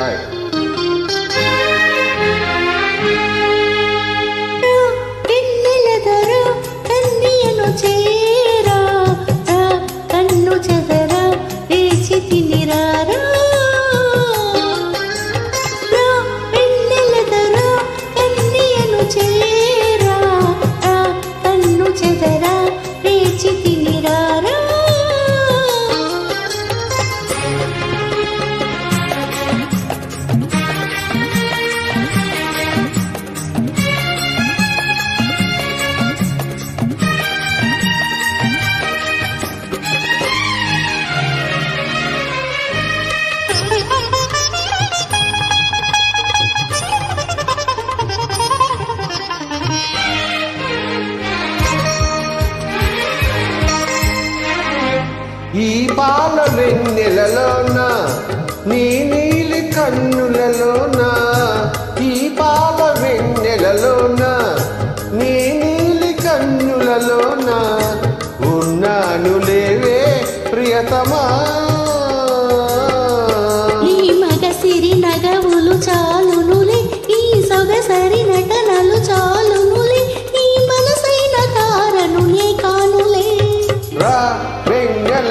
All right. ఈ పాల వెన్నెలలోన నీ నీలి కన్నులలోన ఈ పాల వెన్నెలలోన నీ నీలి కన్నులలోన ఉన్నాను లేవే ప్రియతమా.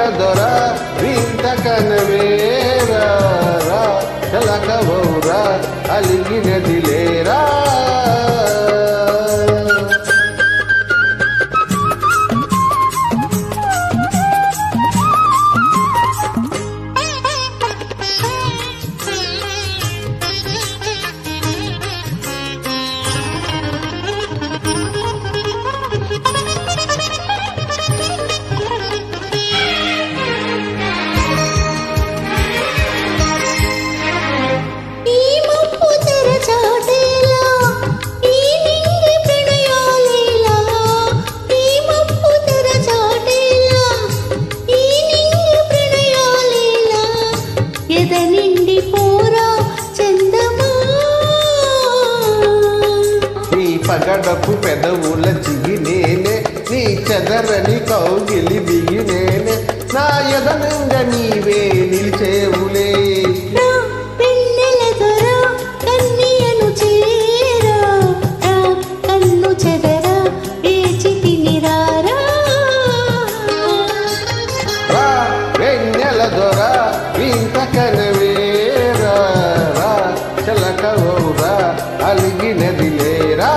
వెన్నెల దొర వింత కనవేరా రా పగడపు పెదవుల చిగినేనే నీ చెదరని కౌగిలి బిగినేనే నా ఎదనంగ నీవే నిలిచేవులే. రా వెన్నెల దొర కన్యను చేరా రా కన్ను చెదరా వేచి తినిరారా రా వెన్నెల దొర ఇంత కనవేరా రా చలకవౌరా అలిగినది లేరా.